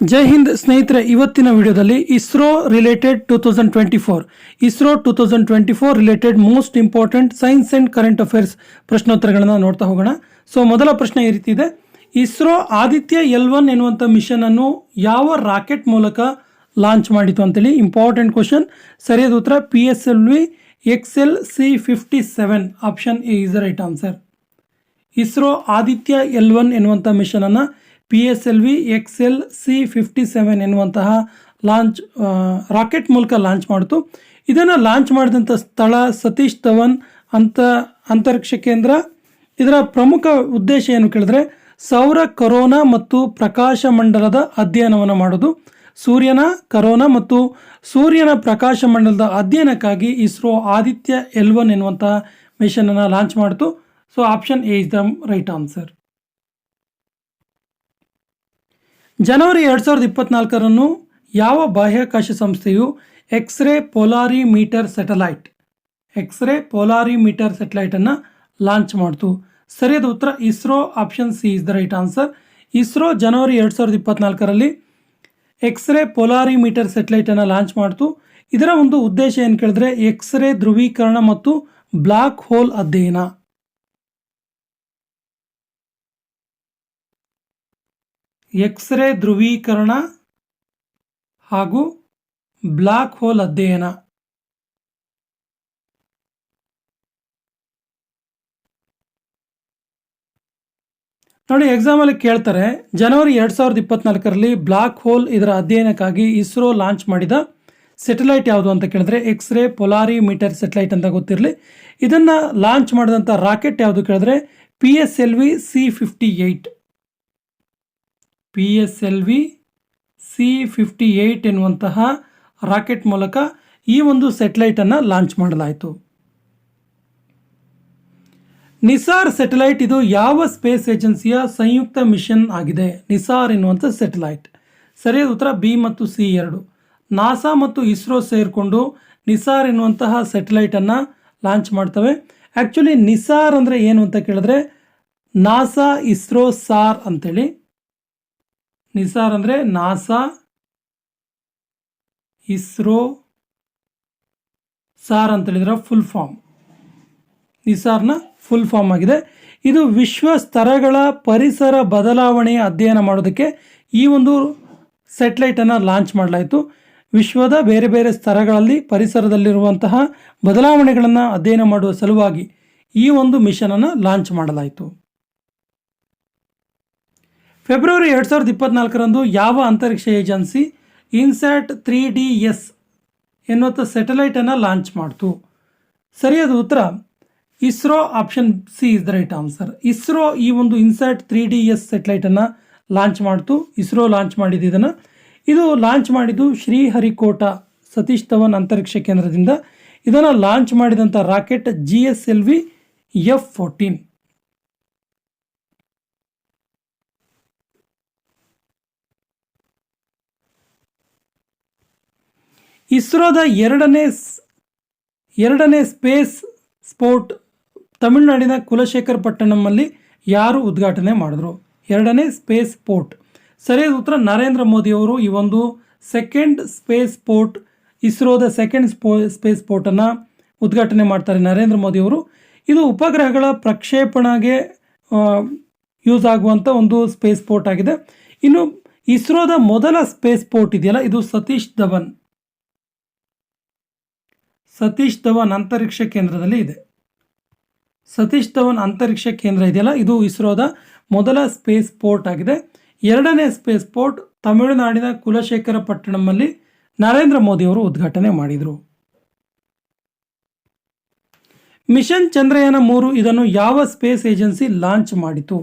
ಜೈ ಹಿಂದ್ ಸ್ನೇಹಿತರೆ, ಇವತ್ತಿನ ವಿಡಿಯೋದಲ್ಲಿ ISRO related two thousand twenty four ISRO two thousand twenty four related most important science and current affairs ಪ್ರಶ್ನೋತ್ತರಗಳನ್ನು ನೋಡ್ತಾ ಹೋಗೋಣ. So ಮೊದಲ ಪ್ರಶ್ನೆ ಈ ರೀತಿ ಇದೆ. ಇಸ್ರೋ ಆದಿತ್ಯ ಎಲ್ ಒನ್ ಎನ್ನುವಂಥ ಮಿಷನ್ ಅನ್ನು ಯಾವ ರಾಕೆಟ್ ಮೂಲಕ ಲಾಂಚ್ ಮಾಡಿತು ಅಂತೇಳಿ ಇಂಪಾರ್ಟೆಂಟ್ ಕ್ವಶನ್ ಸರಿಯಾದ ಉತ್ತರ P S L V X L C fifty seven option A is right answer ISRO Aditya L one ಎನ್ನುವಂಥ ಮಿಷನನ್ನು P S L V X L C fifty seven ಎನ್ನುವಂತಹ launch rocket ಮೂಲಕ launch ಮಾಡಿತು. ಇದನ್ನು launch ಮಾಡಿದಂಥ ಸ್ಥಳ ಸತೀಶ್ ಧವನ್ ಅಂತ ಅಂತರಿಕ್ಷ ಕೇಂದ್ರ. ಇದರ ಪ್ರಮುಖ ಉದ್ದೇಶ ಏನು ಕೇಳಿದ್ರೆ, ಸೌರ ಕರೋನಾ ಮತ್ತು ಪ್ರಕಾಶ ಮಂಡಲದ ಅಧ್ಯಯನವನ್ನು ಮಾಡೋದು. ಸೂರ್ಯನ ಕರೋನಾ ಮತ್ತು ಸೂರ್ಯನ ಪ್ರಕಾಶ ಮಂಡಲದ ಅಧ್ಯಯನಕ್ಕಾಗಿ ಇಸ್ರೋ ಆದಿತ್ಯ ಎಲ್ವನ್ ಎನ್ನುವಂತಹ ಮಿಷನನ್ನು ಲಾಂಚ್ ಮಾಡಿತು. So option A is the right answer ಜನವರಿ ಎರಡು ಸಾವಿರದ ಇಪ್ಪತ್ನಾಲ್ಕರನ್ನು ಯಾವ ಬಾಹ್ಯಾಕಾಶ ಸಂಸ್ಥೆಯು x ray polarimeter satellite x ray polarimeter ಸೆಟಲೈಟನ್ನು launch ಮಾಡಿತು? ಸರಿಯಾದ ಉತ್ತರ ISRO option C is the right answer ISRO ಜನವರಿ ಎರಡು ಸಾವಿರದ ಇಪ್ಪತ್ನಾಲ್ಕರಲ್ಲಿ ಎಕ್ಸ್ರೇ ಪೊಲಾರಿಮೀಟರ್ ಸೆಟಲೈಟನ್ನು ಲಾಂಚ್ ಮಾಡಿತು. ಇದರ ಒಂದು ಉದ್ದೇಶ ಏನು ಕೇಳಿದ್ರೆ ಎಕ್ಸ್ರೇ ಧ್ರುವೀಕರಣ ಮತ್ತು ಬ್ಲಾಕ್ ಹೋಲ್ ಅಧ್ಯಯನ. ಎಕ್ಸ್ರೇ ಧ್ರುವೀಕರಣ ಹಾಗೂ ಬ್ಲಾಕ್ ಹೋಲ್ ಅಧ್ಯಯನ. ನೋಡಿ ಎಕ್ಸಾಮಲ್ಲಿ ಕೇಳ್ತಾರೆ, ಜನವರಿ ಎರಡು ಸಾವಿರದ ಇಪ್ಪತ್ನಾಲ್ಕರಲ್ಲಿ ಬ್ಲಾಕ್ ಹೋಲ್ ಇದರ ಅಧ್ಯಯನಕ್ಕಾಗಿ ಇಸ್ರೋ ಲಾಂಚ್ ಮಾಡಿದ ಸೆಟಲೈಟ್ ಯಾವುದು ಅಂತ ಕೇಳಿದ್ರೆ ಎಕ್ಸ್ರೇ ಪೊಲಾರಿ ಮೀಟರ್ ಸೆಟಲೈಟ್ ಅಂತ ಗೊತ್ತಿರಲಿ. ಇದನ್ನು ಲಾಂಚ್ ಮಾಡಿದಂಥ ರಾಕೆಟ್ ಯಾವುದು ಕೇಳಿದ್ರೆ P S L V C fifty eight P S L V C fifty eight ಎನ್ನುವಂತಹ ರಾಕೆಟ್ ಮೂಲಕ ಈ ಒಂದು ಸೆಟಲೈಟನ್ನು ಲಾಂಚ್ ಮಾಡಲಾಯಿತು. ನಿಸಾರ್ ಸೆಟಲೈಟ್ ಇದು ಯಾವ ಸ್ಪೇಸ್ ಏಜೆನ್ಸಿಯ ಸಂಯುಕ್ತ ಮಿಷನ್ ಆಗಿದೆ? ನಿಸಾರ್ ಎನ್ನುವಂಥ ಸೆಟಲೈಟ್ ಸರಿಯಾದ ಉತ್ತರ ಬಿ ಮತ್ತು ಸಿ ಎರಡು. ನಾಸಾ ಮತ್ತು ಇಸ್ರೋ ಸೇರಿಕೊಂಡು ನಿಸಾರ್ ಎನ್ನುವಂತಹ ಸೆಟಲೈಟನ್ನು ಲಾಂಚ್ ಮಾಡ್ತವೆ. ಆ್ಯಕ್ಚುಲಿ ನಿಸಾರ್ ಅಂದರೆ ಏನು ಅಂತ ಕೇಳಿದ್ರೆ ನಾಸಾ, ಇಸ್ರೋ, ಸಾರ್ ಅಂತೇಳಿ. ನಿಸಾರ್ ಅಂದರೆ ನಾಸಾ, ಇಸ್ರೋ, ಸಾರ್ ಅಂತ ಹೇಳಿದ್ರೆ ಫುಲ್ ಫಾರ್ಮ್ ನಿಸಾರ್ನ ಫುಲ್ ಫಾರ್ಮ್ ಆಗಿದೆ. ಇದು ವಿಶ್ವ ಸ್ತರಗಳ ಪರಿಸರ ಬದಲಾವಣೆ ಅಧ್ಯಯನ ಮಾಡೋದಕ್ಕೆ ಈ ಒಂದು ಸೆಟ್ಲೈಟನ್ನು ಲಾಂಚ್ ಮಾಡಲಾಯಿತು. ವಿಶ್ವದ ಬೇರೆ ಬೇರೆ ಸ್ತರಗಳಲ್ಲಿ ಪರಿಸರದಲ್ಲಿರುವಂತಹ ಬದಲಾವಣೆಗಳನ್ನು ಅಧ್ಯಯನ ಮಾಡುವ ಸಲುವಾಗಿ ಈ ಒಂದು ಮಿಷನನ್ನು ಲಾಂಚ್ ಮಾಡಲಾಯಿತು. ಫೆಬ್ರವರಿ ಎರಡು ಸಾವಿರದ ಇಪ್ಪತ್ನಾಲ್ಕರಂದು ಯಾವ ಅಂತರಿಕ್ಷ agency INSAT three D S ಎನ್ನುವಂಥ ಸೆಟಲೈಟನ್ನು ಲಾಂಚ್ ಮಾಡ್ತು? ಸರಿಯಾದ ಉತ್ತರ, ISRO option C is the right answer ISRO ಈ ಒಂದು ಇನ್ಸ್ಯಾಟ್ ತ್ರೀ ಡಿ ಎಸ್ ಸೆಟಲೈಟನ್ನು ಲಾಂಚ್ ಮಾಡ್ತು. ಇಸ್ರೋ ಲಾಂಚ್ ಮಾಡಿದ್ದು ಇದನ್ನು. ಇದು ಲಾಂಚ್ ಮಾಡಿದ್ದು ಶ್ರೀಹರಿಕೋಟ ಸತೀಶ್ ಧವನ್ ಅಂತರಿಕ್ಷ ಕೇಂದ್ರದಿಂದ. ಇದನ್ನು ಲಾಂಚ್ ಮಾಡಿದಂಥ rocket G S L V F fourteen ಇಸ್ರೋದ ಎರಡನೇ ಎರಡನೇ ಸ್ಪೇಸ್ ಸ್ಪೋರ್ಟ್ ತಮಿಳುನಾಡಿನ ಕುಲಶೇಖರ್ ಪಟ್ಟಣಂನಲ್ಲಿ ಯಾರು ಉದ್ಘಾಟನೆ ಮಾಡಿದ್ರು? ಎರಡನೇ ಸ್ಪೇಸ್ ಪೋರ್ಟ್ ಸರಿಯಾದ ಉತ್ತರ ನರೇಂದ್ರ ಮೋದಿಯವರು ಈ ಒಂದು ಸೆಕೆಂಡ್ ಸ್ಪೇಸ್ ಪೋರ್ಟ್ ಇಸ್ರೋದ ಸೆಕೆಂಡ್ ಸ್ಪೋ, ಸ್ಪೇಸ್ ಪೋರ್ಟನ್ನು ಉದ್ಘಾಟನೆ ಮಾಡ್ತಾರೆ ನರೇಂದ್ರ ಮೋದಿಯವರು ಇದು ಉಪಗ್ರಹಗಳ ಪ್ರಕ್ಷೇಪಣೆಗೆ ಯೂಸ್ ಆಗುವಂಥ ಒಂದು ಸ್ಪೇಸ್ ಪೋರ್ಟ್ ಆಗಿದೆ. ಇನ್ನು ಇಸ್ರೋದ ಮೊದಲ ಸ್ಪೇಸ್ ಪೋರ್ಟ್ ಇದೆಯಲ್ಲ, ಇದು ಸತೀಶ್ ಧವನ್. ಸತೀಶ್ ಧವನ್ ಅಂತರಿಕ್ಷ ಕೇಂದ್ರದಲ್ಲಿ ಇದೆ. ಸತೀಶ್ ಧವನ್ ಅಂತರಿಕ್ಷ ಕೇಂದ್ರ ಇದೆಯಲ್ಲ? ಇದು ಇಸ್ರೋದ ಮೊದಲ ಸ್ಪೇಸ್ ಪೋರ್ಟ್ ಆಗಿದೆ. ಎರಡನೇ ಸ್ಪೇಸ್ ಪೋರ್ಟ್ ತಮಿಳುನಾಡಿನ ಕುಲಶೇಖರ ಪಟ್ಟಣಂನಲ್ಲಿ ನರೇಂದ್ರ ಮೋದಿ ಅವರು ಉದ್ಘಾಟನೆ ಮಾಡಿದರು. ಮಿಷನ್ ಚಂದ್ರಯಾನ ಮೂರು ಇದನ್ನು ಯಾವ ಸ್ಪೇಸ್ ಏಜೆನ್ಸಿ ಲಾಂಚ್ ಮಾಡಿತು?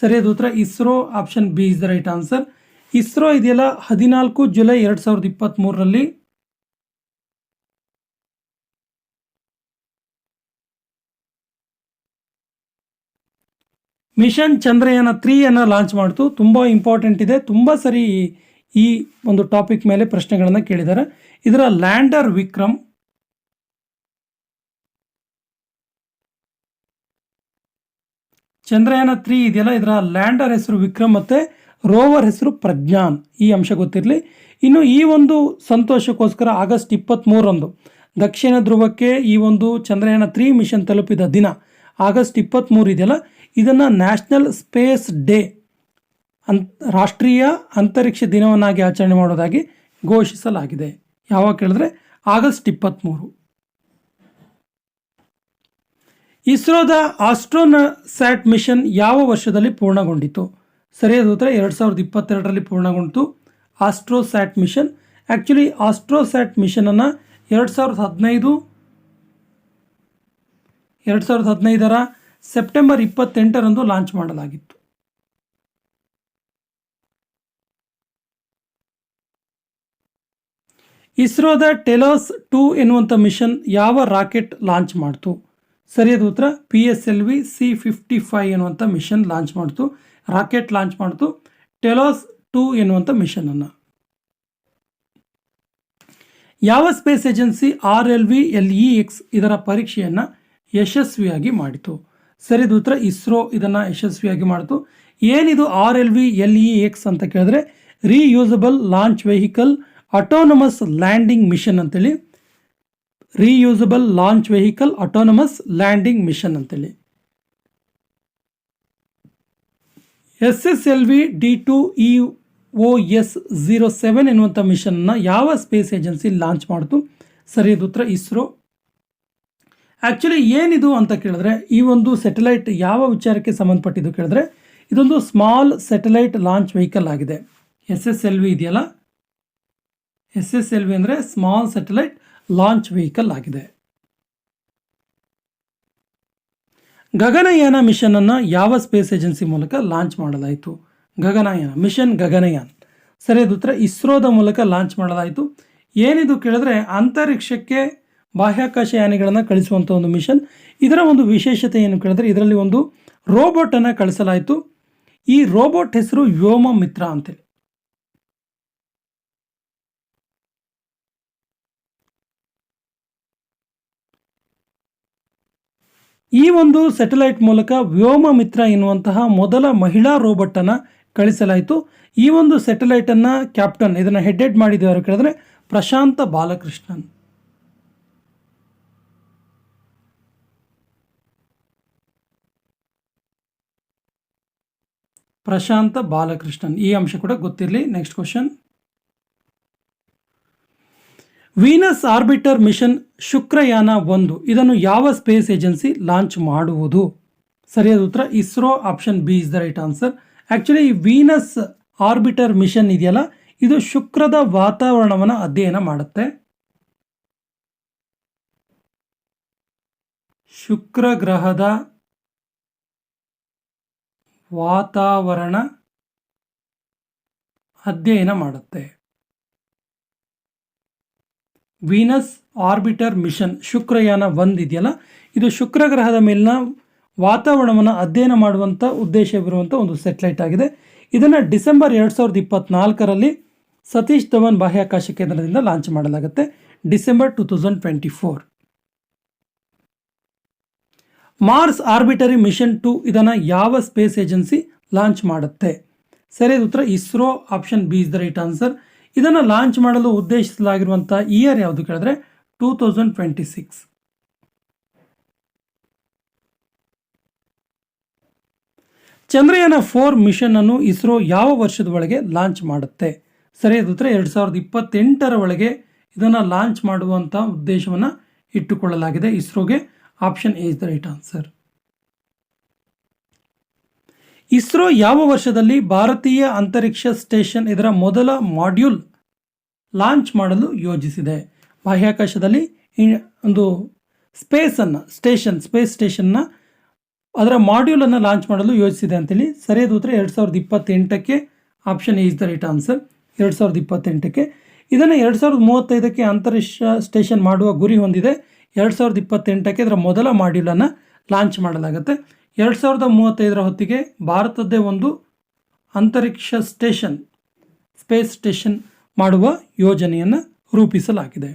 ಸರಿಯಾದ ಉತ್ತರ ISRO option B is the right answer ISRO ಇದೆಯಲ್ಲ? ಹದಿನಾಲ್ಕು ಜುಲೈ ಎರಡು ಸಾವಿರದ ಇಪ್ಪತ್ತ್ಮೂರರಲ್ಲಿ ಮಿಷನ್ ಚಂದ್ರಯಾನ ತ್ರೀಯನ್ನು ಲಾಂಚ್ ಮಾಡ್ತು. ತುಂಬ ಇಂಪಾರ್ಟೆಂಟ್ ಇದೆ. ತುಂಬ ಸರಿ ಈ- ಒಂದು ಟಾಪಿಕ್ ಮೇಲೆ ಪ್ರಶ್ನೆಗಳನ್ನು ಕೇಳಿದ್ದಾರೆ ಇದರ ಲ್ಯಾಂಡರ್ ವಿಕ್ರಮ್. ಚಂದ್ರಯಾನ ತ್ರೀ ಇದೆಯಲ್ಲ, ಇದರ ಲ್ಯಾಂಡರ್ ಹೆಸರು ವಿಕ್ರಮ್ ಮತ್ತು ರೋವರ್ ಹೆಸರು ಪ್ರಜ್ಞಾನ್. ಈ ಅಂಶ ಗೊತ್ತಿರಲಿ. ಇನ್ನು ಈ ಒಂದು ಸಂತೋಷಕ್ಕೋಸ್ಕರ ಆಗಸ್ಟ್ ಇಪ್ಪತ್ತ್ಮೂರರಂದು ದಕ್ಷಿಣ ಧ್ರುವಕ್ಕೆ ಈ ಒಂದು ಚಂದ್ರಯಾನ ತ್ರೀ ಮಿಷನ್ ತಲುಪಿದ ದಿನ ಆಗಸ್ಟ್ ಇಪ್ಪತ್ತ್ಮೂರು ಇದೆಯಲ್ಲ ಇದನ್ನು ನ್ಯಾಷನಲ್ ಸ್ಪೇಸ್ ಡೇ ಅನ್ ರಾಷ್ಟ್ರೀಯ ಅಂತರಿಕ್ಷ ದಿನವನ್ನಾಗಿ ಆಚರಣೆ ಮಾಡೋದಾಗಿ ಘೋಷಿಸಲಾಗಿದೆ. ಯಾವಾಗ ಕೇಳಿದ್ರೆ ಆಗಸ್ಟ್ ಇಪ್ಪತ್ತ್ಮೂರು ಇಸ್ರೋದ ಆಸ್ಟ್ರೋನ ಸ್ಯಾಟ್ ಮಿಷನ್ ಯಾವ ವರ್ಷದಲ್ಲಿ ಪೂರ್ಣಗೊಂಡಿತು? ಸರಿಯಾದ ಉತ್ತರ ಎರಡು ಸಾವಿರದ ಇಪ್ಪತ್ತೆರಡರಲ್ಲಿ ಪೂರ್ಣಗೊಂಡಿತು. ಆಸ್ಟ್ರೋಸ್ಯಾಟ್ ಮಿಷನ್. ಆ್ಯಕ್ಚುಲಿ ಆಸ್ಟ್ರೋಸ್ಯಾಟ್ ಮಿಷನನ್ನು ಎರಡು ಸಾವಿರದ ಹದಿನೈದು, ಎರಡು ಸಾವಿರದ ಹದಿನೈದರ ಸೆಪ್ಟೆಂಬರ್ ಇಪ್ಪತ್ತೆಂಟರಂದು ಲಾಂಚ್ ಮಾಡಲಾಗಿತ್ತು. ಇಸ್ರೋದ ಟೆಲೋಸ್ ಟೂ ಎನ್ನುವಂಥ ಮಿಷನ್ ಯಾವ ರಾಕೆಟ್ ಲಾಂಚ್ ಮಾಡ್ತು? ಸರಿಯಾದ ಉತ್ತರ P S L V C fifty five ಎನ್ನುವಂಥ ಮಿಷನ್ ಲಾಂಚ್ ಮಾಡ್ತು. ರಾಕೆಟ್ ಲಾಂಚ್ ಮಾಡ್ತು ಟೆಲೋಸ್ ಟೂ ಎನ್ನುವಂಥ ಮಿಷನನ್ನು. ಯಾವ space agency R L V L E X ಇದರ ಪರೀಕ್ಷೆಯನ್ನು ಯಶಸ್ವಿಯಾಗಿ ಮಾಡಿತು? ಸರಿದ ಉತ್ತರ ಇಸ್ರೋ ಇದನ್ನು ಯಶಸ್ವಿಯಾಗಿ ಮಾಡಿತು. ಏನಿದು R L V L E X ಅಂತ ಕೇಳಿದ್ರೆ reusable launch vehicle autonomous landing mission ಅಂತೇಳಿ. Reusable launch vehicle autonomous landing mission ಅಂತೇಳಿ. S S L V D two E O S zero seven ಎನ್ನುವಂಥ ಮಿಷನ್ನ ಯಾವ ಸ್ಪೇಸ್ ಏಜೆನ್ಸಿ ಲಾಂಚ್ ಮಾಡಿತು? ಸರಿಯಾದ ಉತ್ತರ ಇಸ್ರೋ. ಆ್ಯಕ್ಚುಲಿ ಏನಿದು ಅಂತ ಕೇಳಿದ್ರೆ, ಈ ಒಂದು ಸೆಟಲೈಟ್ ಯಾವ ವಿಚಾರಕ್ಕೆ ಸಂಬಂಧಪಟ್ಟಿದ್ದು ಕೇಳಿದ್ರೆ, ಇದೊಂದು ಸ್ಮಾಲ್ ಸೆಟಲೈಟ್ ಲಾಂಚ್ ವೆಹಿಕಲ್ ಆಗಿದೆ. ಎಸ್ ಎಸ್ ಎಲ್ ವಿ ಇದೆಯಲ್ಲ? ಎಸ್ ಎಸ್ ಎಲ್ ವಿ ಅಂದರೆ ಸ್ಮಾಲ್ ಸೆಟಲೈಟ್ ಲಾಂಚ್ ವೆಹಿಕಲ್ ಆಗಿದೆ. ಗಗನಯಾನ ಮಿಷನನ್ನು ಯಾವ ಸ್ಪೇಸ್ ಏಜೆನ್ಸಿ ಮೂಲಕ ಲಾಂಚ್ ಮಾಡಲಾಯಿತು? ಗಗನಯಾನ ಮಿಷನ್ ಗಗನಯಾನ್. ಸರಿಯಾದ ಉತ್ತರ ಇಸ್ರೋದ ಮೂಲಕ ಲಾಂಚ್ ಮಾಡಲಾಯಿತು. ಏನಿದು ಕೇಳಿದ್ರೆ, ಅಂತರಿಕ್ಷಕ್ಕೆ ಬಾಹ್ಯಾಕಾಶ ಯಾನಿಗಳನ್ನು ಕಳಿಸುವಂಥ ಒಂದು ಮಿಷನ್. ಇದರ ಒಂದು ವಿಶೇಷತೆ ಏನು ಕೇಳಿದ್ರೆ ಇದರಲ್ಲಿ ಒಂದು ರೋಬೋಟನ್ನು ಕಳಿಸಲಾಯಿತು. ಈ ರೋಬೋಟ್ ಹೆಸರು ವ್ಯೋಮ ಮಿತ್ರ ಅಂತೇಳಿ. ಈ ಒಂದು ಸೆಟಲೈಟ್ ಮೂಲಕ ವ್ಯೋಮ ಮಿತ್ರ ಎನ್ನುವಂತಹ ಮೊದಲ ಮಹಿಳಾ ರೋಬೋಟನ್ನು ಕಳಿಸಲಾಯಿತು. ಈ ಒಂದು ಸೆಟಲೈಟನ್ನು ಕ್ಯಾಪ್ಟನ್ ಇದನ್ನು ಹೆಡ್ ಮಾಡಿದವರು ಕೇಳಿದ್ರೆ ಪ್ರಶಾಂತ ಬಾಲಕೃಷ್ಣನ್. ಪ್ರಶಾಂತ ಬಾಲಕೃಷ್ಣನ್. ಈ ಅಂಶ ಕೂಡ ಗೊತ್ತಿರಲಿ. Next question Venus orbiter mission Shukrayaan ಒಂದು. ಇದನ್ನು ಯಾವ ಸ್ಪೇಸ್ ಏಜೆನ್ಸಿ ಲಾಂಚ್ ಮಾಡುವುದು? ಸರಿಯಾದ ಉತ್ತರ ISRO option B is the right answer actually ಈ ವೀನಸ್ ಆರ್ಬಿಟರ್ ಮಿಷನ್ ಇದೆಯಲ್ಲ? ಇದು ಶುಕ್ರದ ವಾತಾವರಣವನ್ನು ಅಧ್ಯಯನ ಮಾಡುತ್ತೆ. ಶುಕ್ರ ಗ್ರಹದ ವಾತಾವರಣ ಅಧ್ಯಯನ ಮಾಡುತ್ತೆ. ವೀನಸ್ ಆರ್ಬಿಟರ್ ಮಿಷನ್ ಶುಕ್ರಯಾನ ಒಂದಿದೆಯಲ್ಲ ಇದು ಶುಕ್ರ ಗ್ರಹದ ಮೇಲಿನ ವಾತಾವರಣವನ್ನು ಅಧ್ಯಯನ ಮಾಡುವಂಥ ಉದ್ದೇಶವಿರುವಂಥ ಒಂದು ಸೆಟಲೈಟ್ ಆಗಿದೆ. ಇದನ್ನು ಡಿಸೆಂಬರ್ ಎರಡು ಸಾವಿರದ ಇಪ್ಪತ್ನಾಲ್ಕರಲ್ಲಿ ಸತೀಶ್ ಧವನ್ ಬಾಹ್ಯಾಕಾಶ ಕೇಂದ್ರದಿಂದ ಲಾಂಚ್ ಮಾಡಲಾಗುತ್ತೆ. December two thousand twenty four Mars orbiter mission two ಇದನ್ನು ಯಾವ ಸ್ಪೇಸ್ ಏಜೆನ್ಸಿ ಲಾಂಚ್ ಮಾಡುತ್ತೆ? ಸರಿಯಾದ ಉತ್ತರ ISRO option B is the right answer ಇದನ್ನು ಲಾಂಚ್ ಮಾಡಲು ಉದ್ದೇಶಿಸಲಾಗಿರುವಂಥ ಇಯರ್ ಯಾವುದು ಕೇಳಿದ್ರೆ? Two thousand twenty six Chandrayaan four mission ಅನ್ನು ಇಸ್ರೋ ಯಾವ ವರ್ಷದ ಒಳಗೆ ಲಾಂಚ್ ಮಾಡುತ್ತೆ? ಸರಿಯಾದ ಉತ್ತರ ಎರಡು ಸಾವಿರದ ಇಪ್ಪತ್ತೆಂಟರ ಒಳಗೆ ಇದನ್ನು ಲಾಂಚ್ ಮಾಡುವಂಥ ಉದ್ದೇಶವನ್ನು ಇಟ್ಟುಕೊಳ್ಳಲಾಗಿದೆ ಇಸ್ರೋಗೆ. Option A is the right answer ISRO ಯಾವ ವರ್ಷದಲ್ಲಿ ಭಾರತೀಯ ಅಂತರಿಕ್ಷ ಸ್ಟೇಷನ್ ಇದರ ಮೊದಲ ಮಾಡ್ಯೂಲ್ ಲಾಂಚ್ ಮಾಡಲು ಯೋಜಿಸಿದೆ? ಬಾಹ್ಯಾಕಾಶದಲ್ಲಿ ಒಂದು ಸ್ಪೇಸನ್ನು ಸ್ಟೇಷನ್ ಸ್ಪೇಸ್ ಸ್ಟೇಷನ್ನ ಅದರ ಮಾಡ್ಯೂಲನ್ನು ಲಾಂಚ್ ಮಾಡಲು ಯೋಜಿಸಿದೆ ಅಂತೇಳಿ ಸರಿಯಾದ ಉತ್ತರ ಎರಡು ಸಾವಿರದ ಇಪ್ಪತ್ತೆಂಟಕ್ಕೆ option is the right answer ಎರಡು ಸಾವಿರದ ಇಪ್ಪತ್ತೆಂಟಕ್ಕೆ ಇದನ್ನು ಎರಡು ಸಾವಿರದ ಮೂವತ್ತೈದಕ್ಕೆ ಅಂತರಿಕ್ಷ ಸ್ಟೇಷನ್ ಮಾಡುವ ಗುರಿ ಹೊಂದಿದೆ. ಎರಡು ಸಾವಿರದ ಇಪ್ಪತ್ತೆಂಟಕ್ಕೆ ಇದರ ಮೊದಲ ಮಾಡ್ಯೂಲನ್ನು ಲಾಂಚ್ ಮಾಡಲಾಗುತ್ತೆ. ಎರಡು ಸಾವಿರದ ಮೂವತ್ತೈದರ ಹೊತ್ತಿಗೆ ಭಾರತದ್ದೇ ಒಂದು ಅಂತರಿಕ್ಷ ಸ್ಟೇಷನ್, ಸ್ಪೇಸ್ ಸ್ಟೇಷನ್ ಮಾಡುವ ಯೋಜನೆಯನ್ನು ರೂಪಿಸಲಾಗಿದೆ.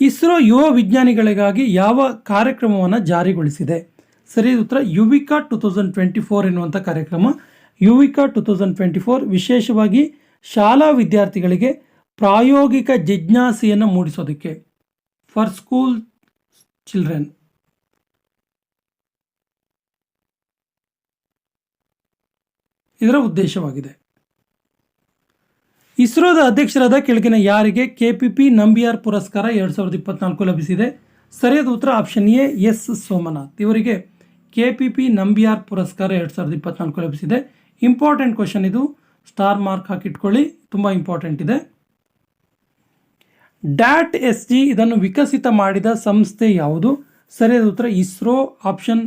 ಇಸ್ರೋ ಯುವ ವಿಜ್ಞಾನಿಗಳಿಗಾಗಿ ಯಾವ ಕಾರ್ಯಕ್ರಮವನ್ನು ಜಾರಿಗೊಳಿಸಿದೆ? ಸರಿ ಉತ್ತರ. Yuvika two thousand twenty four ಎನ್ನುವಂಥ ಕಾರ್ಯಕ್ರಮ. Yuvika two thousand twenty four ವಿಶೇಷವಾಗಿ ಶಾಲಾ ವಿದ್ಯಾರ್ಥಿಗಳಿಗೆ ಪ್ರಾಯೋಗಿಕ ಜಿಜ್ಞಾಸೆಯನ್ನು ಮೂಡಿಸೋದಕ್ಕೆ ಫಾರ್ ಸ್ಕೂಲ್ ಚಿಲ್ಡ್ರನ್ ಇದರ ಉದ್ದೇಶವಾಗಿದೆ. ಇಸ್ರೋದ ಅಧ್ಯಕ್ಷರಾದ ಕೆಳಗಿನ ಯಾರಿಗೆ ಕೆಪಿಪಿ ನಂಬಿಯಾರ್ ಪುರಸ್ಕಾರ ಎರಡು ಸಾವಿರದ ಇಪ್ಪತ್ನಾಲ್ಕು ಲಭಿಸಿದೆ. ಸರಿಯಾದ ಉತ್ತರ ಆಪ್ಷನ್ ಎ, ಎಸ್ ಸೋಮನಾಥ್. ಇವರಿಗೆ ಕೆಪಿಪಿ ನಂಬಿಯಾರ್ ಪುರಸ್ಕಾರ ಎರಡು ಸಾವಿರದ ಇಪ್ಪತ್ನಾಲ್ಕು ಲಭಿಸಿದೆ. ಇಂಪಾರ್ಟೆಂಟ್ ಕ್ವಶನ್ ಇದು. ಸ್ಟಾರ್ ಮಾರ್ಕ್ ಹಾಕಿಟ್ಕೊಳ್ಳಿ. ತುಂಬ ಇಂಪಾರ್ಟೆಂಟ್ ಇದೆ. ಡ್ಯಾಟ್ ಎಸ್ ಜಿ ಇದನ್ನು ವಿಕಸಿತ ಮಾಡಿದ ಸಂಸ್ಥೆ ಯಾವುದು? ಸರಿಯಾದ ಉತ್ತರ ISRO, option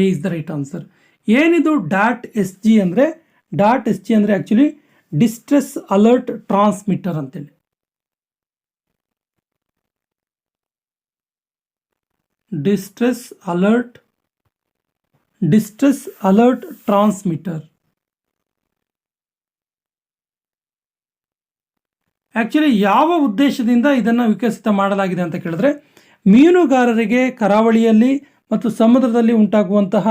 A is the right answer. ಏನಿದು ಡ್ಯಾಟ್ ಎಸ್ ಜಿ ಅಂದರೆ? ಡಾಟ್ ಎಸ್ ಜಿ ಅಂದರೆ ಆ್ಯಕ್ಚುಲಿ ಡಿಸ್ಟ್ರೆಸ್ ಅಲರ್ಟ್ ಟ್ರಾನ್ಸ್ಮಿಟರ್ ಅಂತೇಳಿ. Distress alert distress alert transmitter. Actually ಯಾವ ಉದ್ದೇಶದಿಂದ ಇದನ್ನು ವಿಕಸಿತ ಮಾಡಲಾಗಿದೆ ಅಂತ ಕೇಳಿದ್ರೆ, ಮೀನುಗಾರರಿಗೆ ಕರಾವಳಿಯಲ್ಲಿ ಮತ್ತು ಸಮುದ್ರದಲ್ಲಿ ಉಂಟಾಗುವಂತಹ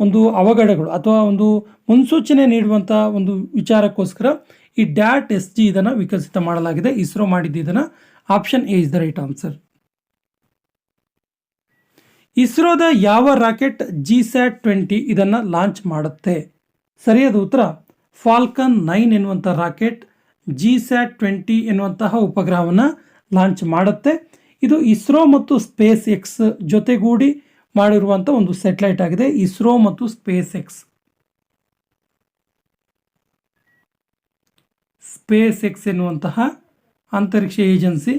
ಒಂದು ಅವಘಡಗಳು ಅಥವಾ ಒಂದು ಮುನ್ಸೂಚನೆ ನೀಡುವಂಥ ಒಂದು ವಿಚಾರಕ್ಕೋಸ್ಕರ ಈ ಡ್ಯಾಟ್ ಎಸ್ ಜಿ ಇದನ್ನು ವಿಕಸಿತ ಮಾಡಲಾಗಿದೆ. ಇಸ್ರೋ ಮಾಡಿದ್ದು ಇದನ್ನು. Option A is the right answer ಇಸ್ರೋದ ಯಾವ ರಾಕೆಟ್ ಜಿ ಸ್ಯಾಟ್ ಟ್ವೆಂಟಿ ಇದನ್ನು ಲಾಂಚ್ ಮಾಡುತ್ತೆ? ಸರಿಯಾದ ಉತ್ತರ ಫಾಲ್ಕನ್ ನೈನ್ ಎನ್ನುವಂಥ ರಾಕೆಟ್ ಜಿ ಸ್ಯಾಟ್ ಟ್ವೆಂಟಿ ಎನ್ನುವಂತಹ ಉಪಗ್ರಹವನ್ನು ಲಾಂಚ್ ಮಾಡುತ್ತೆ. ಇದು ಇಸ್ರೋ ಮತ್ತು ಸ್ಪೇಸ್ ಎಕ್ಸ್ ಜೊತೆಗೂಡಿ ಮಾಡಿರುವಂಥ ಒಂದು ಸೆಟಲೈಟ್ ಆಗಿದೆ. ಇಸ್ರೋ ಮತ್ತು ಸ್ಪೇಸ್ ಎಕ್ಸ್ ಸ್ಪೇಸ್ ಎಕ್ಸ್ ಎನ್ನುವಂತಹ ಅಂತರಿಕ್ಷ ಏಜೆನ್ಸಿ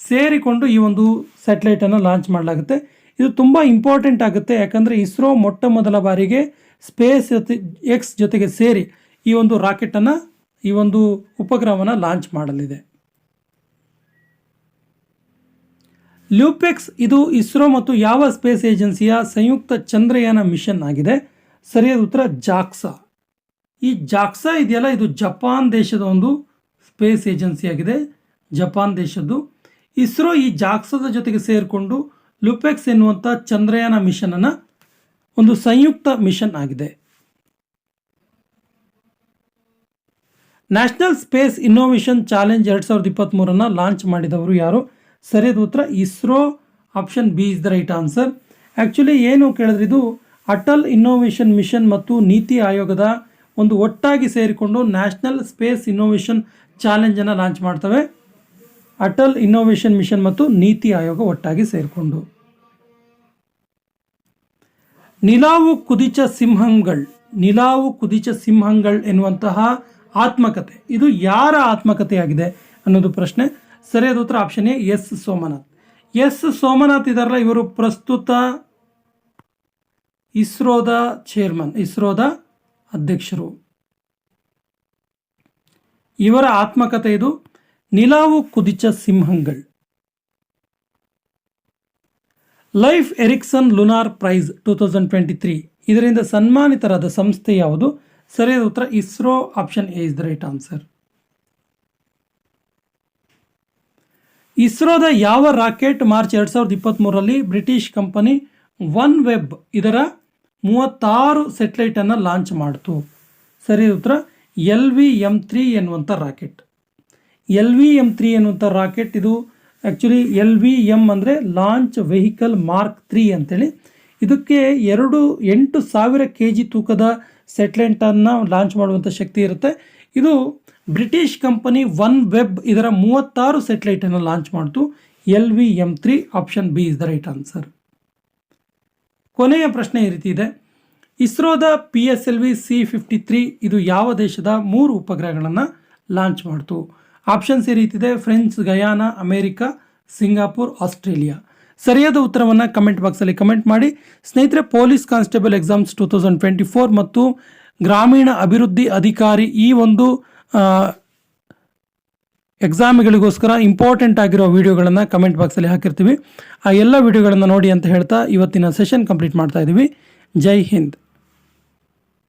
ಸೇರಿಕೊಂಡು ಈ ಒಂದು ಸ್ಯಾಟಲೈಟನ್ನು ಲಾಂಚ್ ಮಾಡಲಾಗುತ್ತೆ. ಇದು ತುಂಬ ಇಂಪಾರ್ಟೆಂಟ್ ಆಗುತ್ತೆ. ಯಾಕಂದರೆ ಇಸ್ರೋ ಮೊಟ್ಟ ಮೊದಲ ಬಾರಿಗೆ ಸ್ಪೇಸ್ ಎಕ್ಸ್ ಜೊತೆಗೆ ಸೇರಿ ಈ ಒಂದು ರಾಕೆಟನ್ನು ಈ ಒಂದು ಉಪಗ್ರಹವನ್ನು ಲಾಂಚ್ ಮಾಡಲಿದೆ. ಲ್ಯೂಪೆಕ್ಸ್ ಇದು ಇಸ್ರೋ ಮತ್ತು ಯಾವ ಸ್ಪೇಸ್ ಏಜೆನ್ಸಿಯ ಸಂಯುಕ್ತ ಚಂದ್ರಯಾನ ಮಿಷನ್ ಆಗಿದೆ? ಸರಿಯಾದ ಉತ್ತರ ಜಾಕ್ಸಾ. ಈ ಜಾಕ್ಸಾ ಇದೆಯಲ್ಲ, ಇದು ಜಪಾನ್ ದೇಶದ ಒಂದು ಸ್ಪೇಸ್ ಏಜೆನ್ಸಿ ಆಗಿದೆ ಜಪಾನ್ ದೇಶದ್ದು. ಇಸ್ರೋ ಈ ಜಾಕ್ಸಾದ ಜೊತೆಗೆ ಸೇರಿಕೊಂಡು ಲುಪೆಕ್ಸ್ ಎನ್ನುವಂಥ ಚಂದ್ರಯಾನ ಮಿಷನನ್ನು ಒಂದು ಸಂಯುಕ್ತ ಮಿಷನ್ ಆಗಿದೆ. ನ್ಯಾಷನಲ್ ಸ್ಪೇಸ್ ಇನ್ನೋವೇಷನ್ ಚಾಲೆಂಜ್ ಎರಡು ಸಾವಿರದ ಇಪ್ಪತ್ತ್ಮೂರನ್ನು ಲಾಂಚ್ ಮಾಡಿದವರು ಯಾರು? ಸರಿಯಾದ ಉತ್ತರ, ISRO. Option B is the right answer. Actually ಏನು ಕೇಳಿದ್ರೆ ಇದು? ಅಟಲ್ ಇನ್ನೋವೇಷನ್ ಮಿಷನ್ ಮತ್ತು ನೀತಿ ಆಯೋಗದ ಒಂದು ಒಟ್ಟಾಗಿ ಸೇರಿಕೊಂಡು ನ್ಯಾಷನಲ್ ಸ್ಪೇಸ್ ಇನ್ನೋವೇಷನ್ ಚಾಲೆಂಜನ್ನು ಲಾಂಚ್ ಮಾಡ್ತವೆ. ಅಟಲ್ ಇನ್ನೋವೇಷನ್ ಮಿಷನ್ ಮತ್ತು ನೀತಿ ಆಯೋಗ ಒಟ್ಟಾಗಿ ಸೇರಿಕೊಂಡು. ನಿಲಾವು ಕುದಿಚ ಸಿಂಹಂಗಳ್. ನಿಲಾವು ಕುದಿಚ ಸಿಂಹಂಗಳ್ ಎನ್ನುವಂತಹ ಆತ್ಮಕತೆ. ಇದು ಯಾರ ಆತ್ಮಕತೆಯಾಗಿದೆ ಅನ್ನೋದು ಪ್ರಶ್ನೆ. ಸರಿಯಾದ ಉತ್ತರ option A S Somanath. S Somanath ಇದಾರಲ್ಲ, ಇವರು ಪ್ರಸ್ತುತ ಇಸ್ರೋದ ಚೇರ್ಮನ್ ಇಸ್ರೋದ ಅಧ್ಯಕ್ಷರು. ಇವರ ಆತ್ಮಕತೆ ಇದು Nilavu Kudicha Simhangal. Leif Erikson lunar prize two thousand twenty three. ಇದರಿಂದ ಸನ್ಮಾನಿತರಾದ ಸಂಸ್ಥೆ ಯಾವುದು? ಸರಿಯಾದ ಉತ್ತರ ISRO option A is the right answer ಇಸ್ರೋದ ಯಾವ ರಾಕೆಟ್ ಮಾರ್ಚ್ ಎರಡು ಸಾವಿರದ ಇಪ್ಪತ್ತ್ಮೂರರಲ್ಲಿ ಬ್ರಿಟಿಷ್ ಕಂಪನಿ ಒನ್ ವೆಬ್ ಇದರ ಮೂವತ್ತಾರು ಸೆಟ್ಲೈಟನ್ನು ಲಾಂಚ್ ಮಾಡಿತು. ಸರಿಯಾದ ಉತ್ತರ ಎಲ್ ವಿ ಎಂ ತ್ರೀ ಎನ್ನುವಂಥ rocket. L V M three ಎನ್ನುವಂಥ ರಾಕೆಟ್ ಇದು ಆ್ಯಕ್ಚುಲಿ ಎಲ್ ವಿ ಎಂ ಅಂದರೆ ಲಾಂಚ್ ವೆಹಿಕಲ್ ಮಾರ್ಕ್ ತ್ರೀ ಅಂತೇಳಿ. ಇದಕ್ಕೆ ಎರಡು ಎಂಟು ಸಾವಿರ ಕೆ ಜಿ ತೂಕದ ಸೆಟ್ಲೈಟನ್ನು ಲಾಂಚ್ ಮಾಡುವಂಥ ಶಕ್ತಿ ಇರುತ್ತೆ. ಇದು ಬ್ರಿಟಿಷ್ ಕಂಪನಿ ಒನ್ ವೆಬ್ ಇದರ ಮೂವತ್ತಾರು ಸೆಟ್ಲೈಟನ್ನು ಲಾಂಚ್ ಮಾಡಿತು. L V M three option B is the right answer ಕೊನೆಯ ಪ್ರಶ್ನೆ ಈ ರೀತಿ ಇದೆ. ಇಸ್ರೋದ P S L V C fifty three ಇದು ಯಾವ ದೇಶದ ಮೂರು ಉಪಗ್ರಹಗಳನ್ನು ಲಾಂಚ್ ಮಾಡಿತು? ಆಪ್ಷನ್ಸ್ ಈ ರೀತಿ ಇದೆ. French Guiana America Singapore Australia ಸರಿಯಾದ ಉತ್ತರವನ್ನು ಕಮೆಂಟ್ ಬಾಕ್ಸಲ್ಲಿ ಕಮೆಂಟ್ ಮಾಡಿ. ಸ್ನೇಹಿತರೆ, police constable exams two thousand twenty four ಮತ್ತು ಗ್ರಾಮೀಣ ಅಭಿವೃದ್ಧಿ ಅಧಿಕಾರಿ ಈ ಒಂದು ಎಕ್ಸಾಮ್ಗಳಿಗೋಸ್ಕರ ಇಂಪಾರ್ಟೆಂಟ್ ಆಗಿರೋ ವೀಡಿಯೋಗಳನ್ನು ಕಮೆಂಟ್ ಬಾಕ್ಸಲ್ಲಿ ಹಾಕಿರ್ತೀವಿ. ಆ ಎಲ್ಲ ವೀಡಿಯೋಗಳನ್ನು ನೋಡಿ ಅಂತ ಹೇಳ್ತಾ ಇವತ್ತಿನ ಸೆಷನ್ ಕಂಪ್ಲೀಟ್ ಮಾಡ್ತಾ ಇದ್ದೀವಿ ಜೈ ಹಿಂದ್.